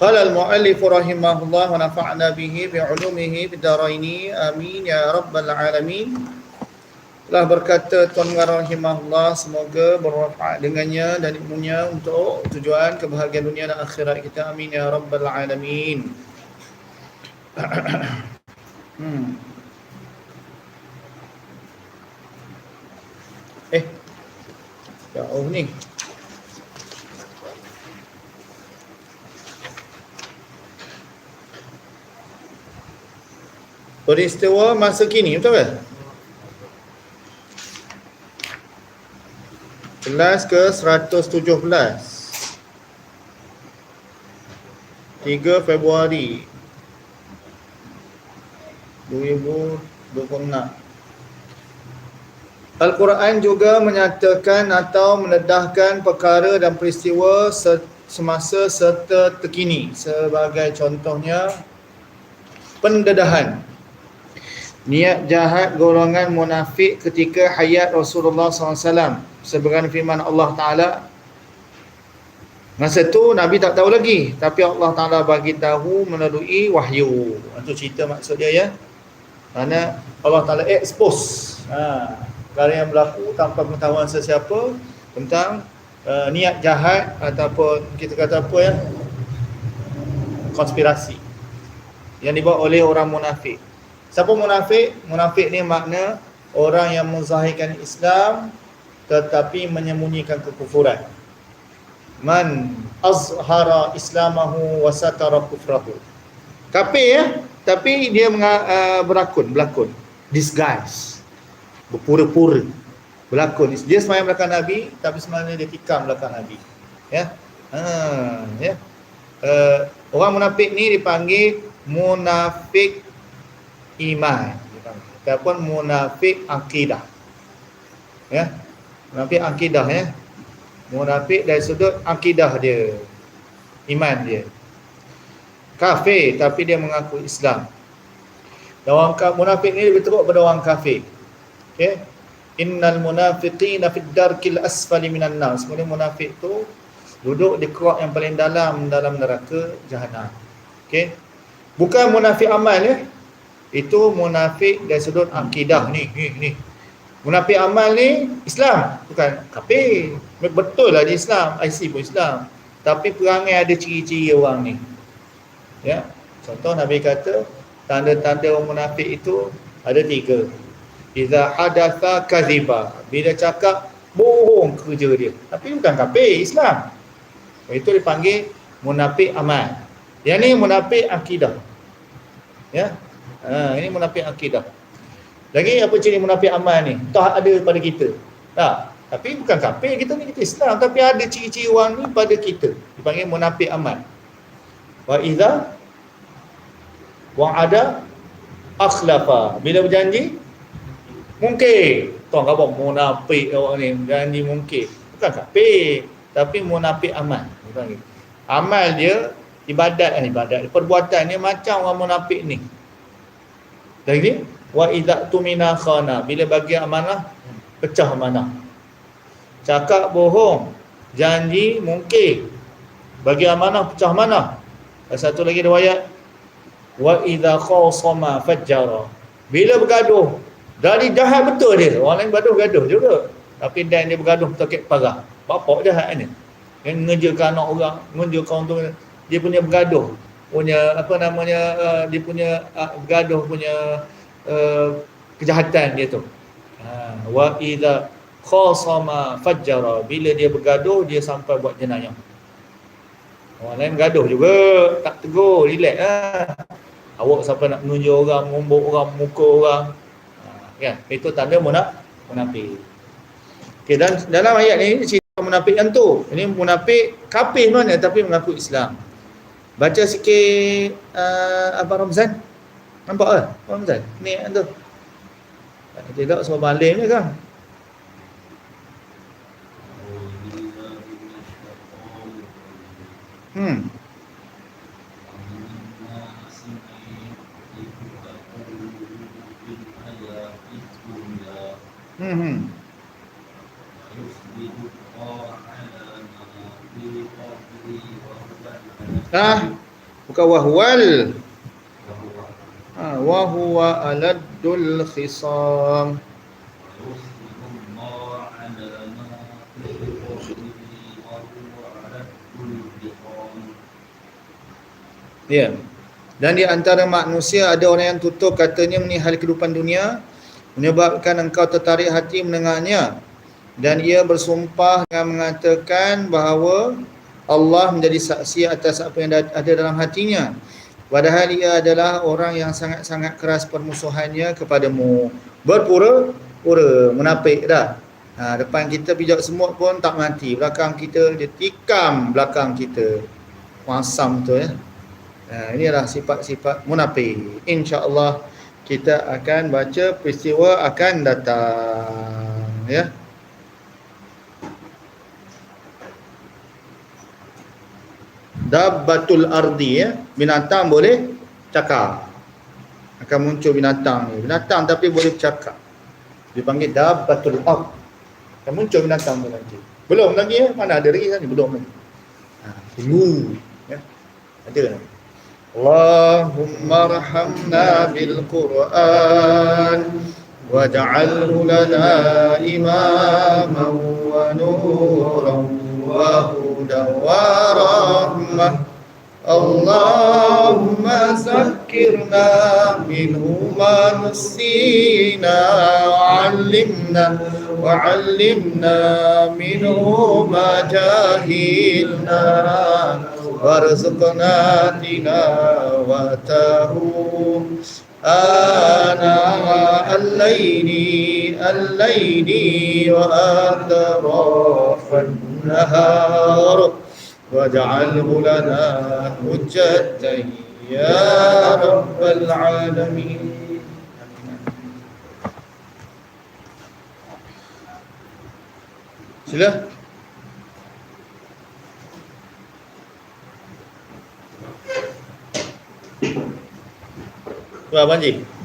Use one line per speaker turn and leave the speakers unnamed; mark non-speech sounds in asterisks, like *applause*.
قال المؤلف رحمه الله ونفعنا به بعلومه بالدارين. amin ya Rabbal alamin. Telah berkata Tuan Rahimahullah Semoga bermanfaat dengannya dan ilmunya Untuk tujuan kebahagiaan dunia dan akhirat kita. Amin. Ya Rabbal Alamin. *clears throat* Hmm. Eh. Ya oh ni. Peristiwa masa kini betul ke? Kelas ke 117 3 Februari 2026 Al-Quran juga menyatakan atau menedahkan perkara dan peristiwa semasa serta terkini. Sebagai contohnya pendedahan niat jahat golongan munafik ketika hayat Rasulullah SAW sebagaimana firman Allah Ta'ala masa tu Nabi tak tahu lagi tapi Allah Ta'ala bagi tahu melalui wahyu. Itu cerita maksud dia ya. Kerana Allah Ta'ala expose ha, perkara yang berlaku tanpa pengetahuan sesiapa tentang uh, niat jahat ataupun kita kata apa ya konspirasi yang dibawa oleh orang munafik Siapa munafik? Munafik ni makna orang yang menzahirkan Islam tetapi menyembunyikan kekufuran. Man azhara islamahu wa satara kufrahu. Kafir ya, tapi dia uh, berakun, berlakon. Disguise. Berpura-pura. Berlakon. Dia semayang belakang Nabi tapi sebenarnya dia tikam belakang Nabi. Ya. Ha, ya. Uh, orang munafik ni dipanggil munafik iman. Ataupun munafik akidah. Ya. Munafik akidah ya. Munafik dari sudut akidah dia. Iman dia. Kafir tapi dia mengaku Islam. Orang munafik ni lebih teruk pada orang kafir. Okey innal munafiqina fid darkil asfali minan nar. Sebenarnya munafik tu duduk di kerak yang paling dalam dalam neraka jahanam. Okey bukan munafik amal ya itu munafik dari sudut akidah. Ni ni ni. Munafik amal ni Islam bukan? Kafir betul lah dia Islam. IC pun Islam. Tapi perangai ada ciri-ciri orang ni. Ya. Contoh Nabi kata tanda-tanda orang munafik itu ada tiga. Iza hadatha kaziba. Bila cakap bohong kerja dia. Tapi bukan kafir Islam. Itu dipanggil munafik amal. Yang ni munafik akidah. Ya Ha, ini munafik akidah. Lagi apa ciri munafik amal ni? Tak ada pada kita. Tak. Tapi bukan kafir kita ni kita Islam tapi ada ciri-ciri orang ni pada kita. Dipanggil munafik amal. Wa idza wa ada akhlafa. Bila berjanji mungkin tuan khabar munafik orang ni janji mungkin. Bukan kafir tapi munafik amal. Dipanggil. Amal dia ibadat eh, ibadat perbuatan dia macam orang munafik ni lagi wa idza tumina khana bila bagi amanah pecah amanah. Cakap bohong, janji mungkin bagi amanah pecah amanah. Satu lagi riwayat wa idza khasama fajjara. Bila bergaduh, dari jahat betul dia. Orang lain bergaduh gaduh juga. Tapi dan dia bergaduh takik parah. Bapak jahat ni. Yang ngejakan anak orang, ngejakan orang tu dia punya bergaduh punya apa namanya uh, dia punya uh, bergaduh punya uh, kejahatan dia tu. Ha, wa idza khasama fajjara bila dia bergaduh dia sampai buat jenayah. Orang lain bergaduh juga tak tegur, relax lah. Awak sampai nak menunjuk orang, mengumbuk orang, muka orang. Ha, kan? Itu tanda munak, munafik. Okay, dan dalam ayat ni cerita munafik yang tu. Ini munafik kafir mana tapi mengaku Islam. Baca sikit uh, Abang Ramzan. Nampak ke? Abang Ramzan. Ni yang tu. Tidak semua balim ni kan. Hmm. Hmm. hmm. Ah, bukan wahwal. Ah, wa huwa aladdul khisam. Ya. Dan di antara manusia ada orang yang tutup katanya mengenai hal kehidupan dunia menyebabkan engkau tertarik hati mendengarnya dan ia bersumpah dengan mengatakan bahawa Allah menjadi saksi atas apa yang ada dalam hatinya. Padahal ia adalah orang yang sangat-sangat keras permusuhannya kepadamu. Berpura-pura munafik dah. Ha, depan kita pijak semut pun tak mati. Belakang kita dia tikam belakang kita. Wasam tu ya. Ha, inilah sifat-sifat munafik. Insya-Allah kita akan baca peristiwa akan datang ya. Dabbatul ardi ya. Binatang boleh cakap. Akan muncul binatang ni. Binatang tapi boleh cakap. Dipanggil dabbatul ard. Akan muncul binatang tu nanti. Belum lagi ya. Mana ada lagi kan? Belum lagi. Ha, tunggu. Ya. Ada lagi. اللهم ارحمنا بالقرآن واجعله لنا إماما ونورا اللهم ذكرنا منه ما نسينا وعلمنا وعلمنا منه ما جاهلنا. وارزقنا تلاوته آناء الليل الليل وأطراف النهار. واجعله لنا حجة يا رب العالمين Sila. Tu Abang Ji.